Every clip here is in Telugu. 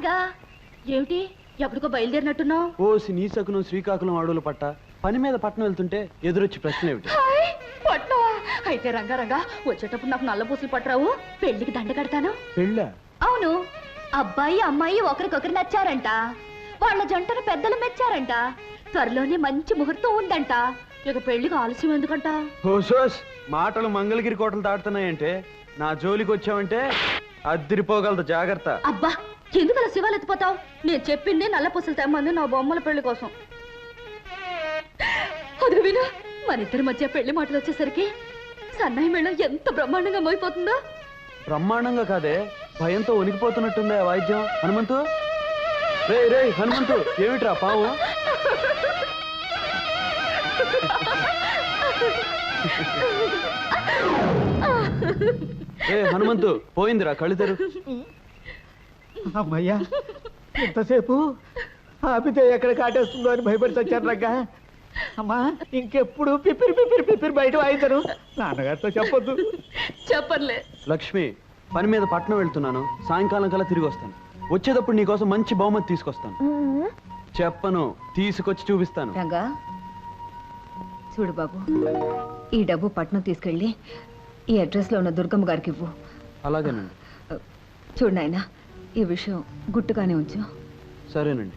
రంగా ఏమిటి? ఎప్పటికో బయలుదేరినట్టున్నావు? ఓసి నీ సకునం శ్రీకాకుళం అడవులు పట్ట. పని మీద పట్టణం వెళ్తుంటే ఎదురొచ్చి ప్రశ్న ఏమిటి? పట్నవా అయితే రంగా రంగా వచ్చేటప్పుడు నాకు నల్ల పూసలు పట్టరావు. పెళ్ళికి దండ కడతాను. పెళ్ళా? అవును. అబ్బాయి అమ్మాయి ఒకరికొకరు నచ్చారంట. వాళ్ళ జంటను పెద్దలు మెచ్చారంట. త్వరలోనే మంచి ముహూర్తం ఉందంట. ఇక పెళ్ళికి ఆలస్యం ఎందుకంట? హోసోస్ మాటలు మంగళగిరి కోటలు దాటుతున్నాయంటే నా జోలికి వచ్చావంటే అద్దిరిపోగలదు జాగ్రత్త. అబ్బా ఎందుకలా శివాలు ఎత్తిపోతావు? నేను చెప్పింది నల్ల పూసలు తెమ్మంది నా బొమ్మల పెళ్ళి కోసం. అది విను మన ఇద్దరి మధ్య పెళ్ళి మాటలు వచ్చేసరికి సన్నాయి మేళం ఎంత బ్రహ్మాండంగా మోయిపోతుందో. బ్రహ్మాండంగా కాదే భయంతో వణికిపోతున్నట్టుంది ఆ వాయిద్యం. హనుమంతు? రే రే హనుమంతు ఏమిట్రా పావు? ఏ హనుమంతు పోయిందిరా కళ్ళిద్దరు అమ్మయ్యా ఎంతసేపు ఆపితే ఎక్కడ కాటేస్తుందో అని భయపడి చచ్చాను రగ్గా. అమ్మా ఇంకెప్పుడు పిపిరి పిపిరి పిపిరి బయట వాయిద్దరు నాన్నగారితో చెప్పొద్దు. చెప్పర్లే. లక్ష్మి పని మీద పట్నం వెళ్తున్నాను. సాయంకాలం కల్లా తిరిగి వస్తాను. వచ్చేటప్పుడు నీకోసం మంచి బహుమతి తీసుకొస్తాను. చెప్పను తీసుకొచ్చి చూపిస్తాను. రంగా చూడు బాబు ఈ డబ్బు పట్నం తీసుకెళ్ళి ఈ అడ్రస్లో ఉన్న దుర్గమ్మ గారికి ఇవ్వు. అలాగేనండి. చూడు నాయనా ఈ విషయం గుట్టుగానే ఉంచు. సరేనండి.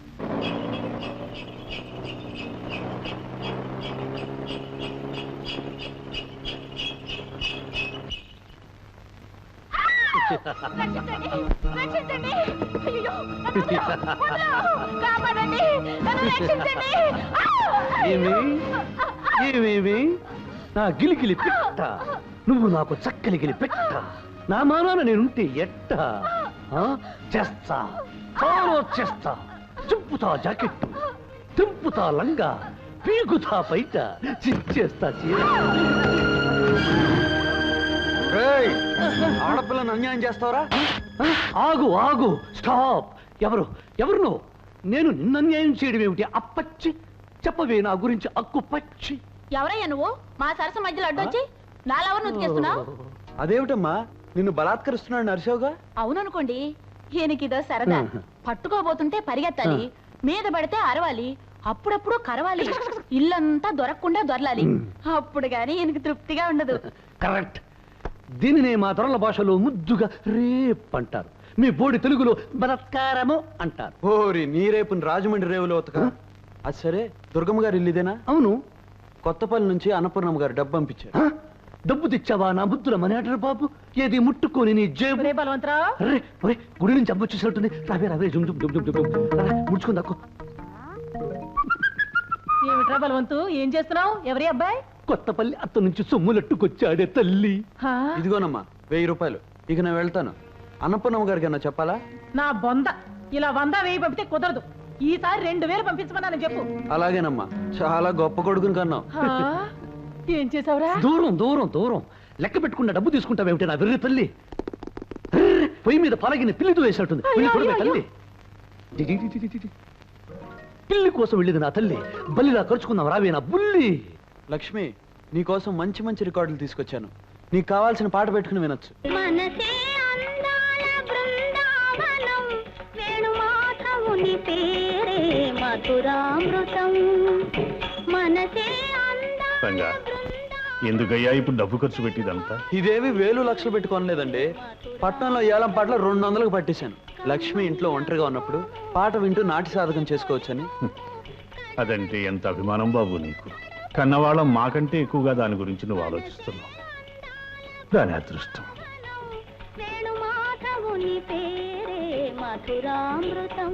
ఏమి? ఏమేమి? నా గిలిగిలి పెట్ట. నువ్వు నాకు చక్కలిగిలి పెట్ట. నా మానాన నేనుంటే ఎట్ట? చేస్తా. చాలా చేస్తా. చింపుతా జాకెట్టు. తింపుతా లంగా. పీకుతా బయట. చిచ్చేస్తా ఆడపిల్లను అన్యాయం చేస్తావరా? ఆగు ఆగు. స్టాప్. ఎవరు? ఎవరు నువ్వు నేను నిన్న అన్యాయం చేయడం ఏమిటి? అప్పచ్చి చెప్పవే నా గురించి అక్కు పచ్చి. ఎవరయ్యా నువ్వు? మా సరస మధ్యలో అడ్డొచ్చి నాలెవరు ఉతికేస్తున్నావు అదేమిటమ్మా? నిన్ను బలాత్కరిస్తున్నాడు నరసోగా అవుననుకోండి ఈయనకిదో సరదా. పట్టుకోబోతుంటే పరిగెత్తాలి మీద పడితే అరవాలి అప్పుడప్పుడు కరవాలి ఇల్లంతా దొరకకుండా దొరలాలి. అప్పుడు గాని ఈయనకి తృప్తిగా ఉండదు. కరెక్ట్. దీనినే మా తొరల భాషలో ముద్దుగా రేప్ అంటారు మీ బోడి తెలుగులో బలత్కారము అంటారు. ఓరి నీ రేపుని రాజమండ్రి రేవులో ఉతక. అది సరే దుర్గమ్మ గారు ఇల్లు ఇదేనా? అవును. కొత్తపల్లి నుంచి అన్నపూర్ణమ్మ గారు డబ్బు పంపించారు? డబ్బు తెచ్చావా నా బుద్ధుల మనేటర్ బాబు? ఏది ముట్టుకొని నీ జేబు? బలవంతరావు అరే ఒరే గుడి నుంచి అమ్మ వచ్చేసినట్టుంది. రావే రావే జుమ్ జుమ్ జుమ్ జుమ్ ఏమిట్రా బలవంతు? ఏం చేస్తున్నావు? ఎవరి అబ్బాయి? కొత్తపల్లి అత్త నుంచి సొమ్ములట్టుకొచ్చాడే తల్లి. ఇదిగోనమ్మా వెయ్యి రూపాయలు. ఇక నేను వెళ్తాను. అన్నపూర్ణమ్మ గారికి అన్న చెప్పాలా? నా బొంద. ఇలా వంద వేయి పంపితే కుదరదు. ఈసారి రెండు వేలు పంపించమన్నాను చెప్పు. అలాగేనమ్మా చాలా గొప్ప కొడుకుని కన్నావు. హా? ఏం చేసావురా? దూరం దూరం దూరం. లెక్క పెట్టుకున్న డబ్బు తీసుకుంటావేమిటి నా వెర్రి తల్లి? పొయ్యి మీద పలగిన పిల్లితో వేసినట్టుంది వెళ్ళి తల్లి. పిల్లి కోసం వెళ్ళేది నా తల్లి. బల్లిలా ఖర్చుకుందాం రావే నా బుల్లి. లక్ష్మి నీకోసం మంచి మంచి రికార్డులు తీసుకొచ్చాను. నీకు కావాల్సిన పాట పెట్టుకుని వినొచ్చు. మనసే అందాల బృందావనం వేణుమాధవుని పేరే మధురామృతం. రంగా ఎందుకయ్యా ఇప్పుడు డబ్బు ఖర్చు పెట్టిదంతా? ఇదేవి వేలు లక్షలు పెట్టుకోనలేదండి పట్నంలో ఏలం పాటలు రెండు వందలకు పట్టేశాను లక్ష్మి ఇంట్లో ఒంటరిగా ఉన్నప్పుడు పాట వింటూ నాటి సాధకం చేసుకోవచ్చని. అదంటే ఎంత అభిమానం బాబు నీకు? కన్నవాళ్ళం మాకంటే ఎక్కువగా దాని గురించి నువ్వు ఆలోచిస్తున్నావు. దాని అదృష్టం. మధురామృతం.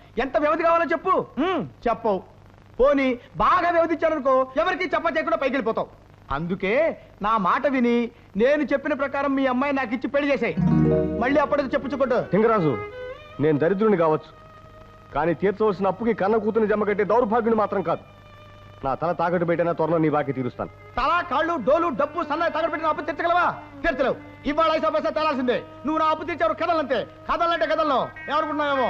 ఎంత వ్యవధి కావాలో చెప్పు. చెప్పవు. పోనీ బాగా వ్యవధి ఇచ్చారనుకో ఎవరికి చెప్ప చేయకుండా పైకి వెళ్ళిపోతావు. అందుకే నా మాట విని నేను చెప్పిన ప్రకారం మీ అమ్మాయి నాకు ఇచ్చి పెళ్ళి చేసాయి. మళ్ళీ అప్పటికి చెప్పుచ్చుకోడు లింగరాజు నేను దరిద్రుని కావచ్చు. కానీ తీర్చవలసిన అప్పుకి కన్న కూతుని జమ కట్టే దౌర్భాగ్యుని మాత్రం కాదు. నా తల తాకట్టు పెట్టిన త్వరలో నీ బాకి తీరుస్తాను. తల కాళ్ళు డోలు డబ్బు సన్నాయి తగడబెట్టిన అప్పు తీర్చగలవా? తీర్చలేవు. ఇవాళ ఐసా పైసా తేలాల్సిందే. నువ్వు నా అప్పు తీర్చావు కథలంతే కథలంటే కథల్లో ఎవరుకున్నావేమో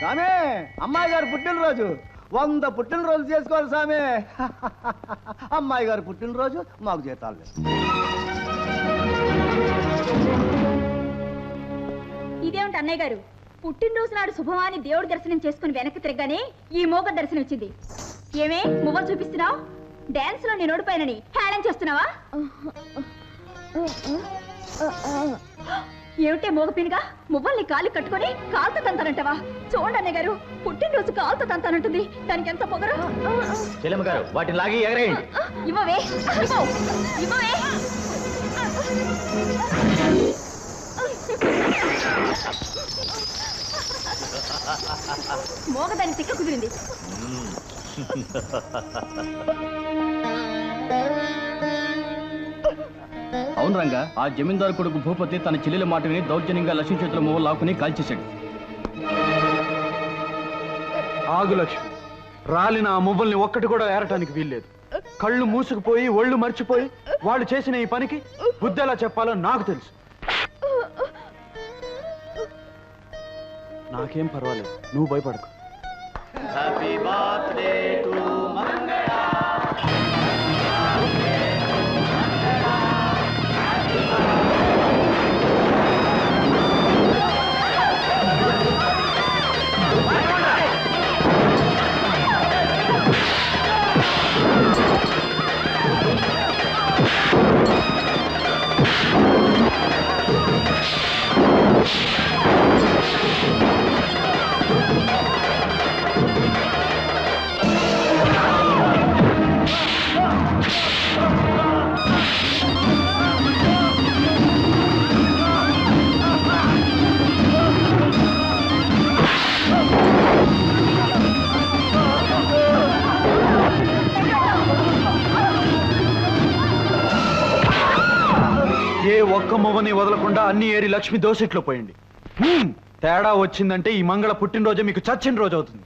సామే అమ్మాయి గారు పుట్టినరోజు. వంద పుట్టినరోజు చేసుకోవాలి సామే అమ్మాయి గారు పుట్టినరోజు మాకు జీతాలు. ఇదేమిటి అన్నయ్య గారు? పుట్టినరోజు నాడు శుభమాని దేవుడి దర్శనం చేసుకుని వెనక్కి తిరగగానే ఈ మోగ దర్శనం వచ్చింది. ఏమే మువ్వ చూపిస్తున్నావు? డాన్స్లో నేను ఓడిపోయానని హేళన చేస్తున్నావా? ఏమిటే మోగపినిగా మువ్వల్ని కాలు కట్టుకొని కాలుతో తంతానంటావా? చూడండి గారు పుట్టినరోజు కాలుతో తంతానంటుంది. దానికి ఎంత పొగరు? చెల్లెమ్మ గారు వాటిని లాగి ఎగరేయండి. ఇవ్వవే. ఇవ్వవు. ఇవ్వవే. మోగదాని తిక్క కుదిరింది. అవును రంగా ఆ జమీందారు కొడుకు భూపతి తన చెల్లెల మాట విని దౌర్జన్యంగా లక్ష్మీ చేతుల మూవ లాక్కుని కాల్చేశాడు ఆగు లక్ష్మి. రాలిన ఆ మువ్వల్ని ఒక్కటి కూడా ఏరటానికి వీల్లేదు. కళ్ళు మూసుకుపోయి ఒళ్ళు మర్చిపోయి వాళ్ళు చేసిన ఈ పనికి బుద్ధి ఎలా చెప్పాలో నాకు తెలుసు. నాకేం పర్వాలేదు. నువ్వు భయపడకు. ఏ ఒక్క మువ్వని వదలకుండా అన్ని ఏరి లక్ష్మి దోసిట్లో పోయింది. తేడా వచ్చిందంటే ఈ మంగళ పుట్టినరోజే మీకు చచ్చిన రోజు అవుతుంది.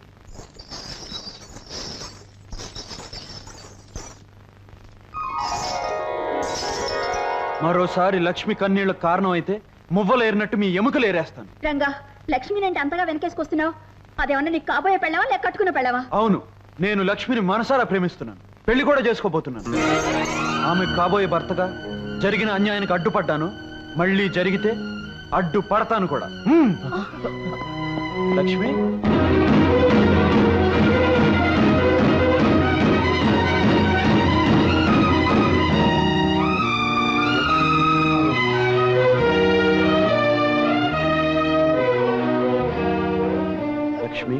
మరోసారి లక్ష్మి కన్నీళ్ళకు కారణం అయితే మువ్వలు ఏరినట్టు మీ ఎముకలు ఏరేస్తాను. రంగా లక్ష్మిని అంటే అంతగా వెనకేసుకొస్తున్నావు. అదేమన్నా నీకు కాబోయే పెళ్ళావా లేక కట్టుకున్న పెళ్ళావా? అవును నేను లక్ష్మిని మనసారా ప్రేమిస్తున్నాను. పెళ్ళి కూడా చేసుకోబోతున్నాను. ఆమె కాబోయే భర్తగా జరిగిన అన్యాయానికి అడ్డుపడ్డాను మళ్ళీ జరిగితే అడ్డు పడతాను కూడా లక్ష్మి? లక్ష్మి?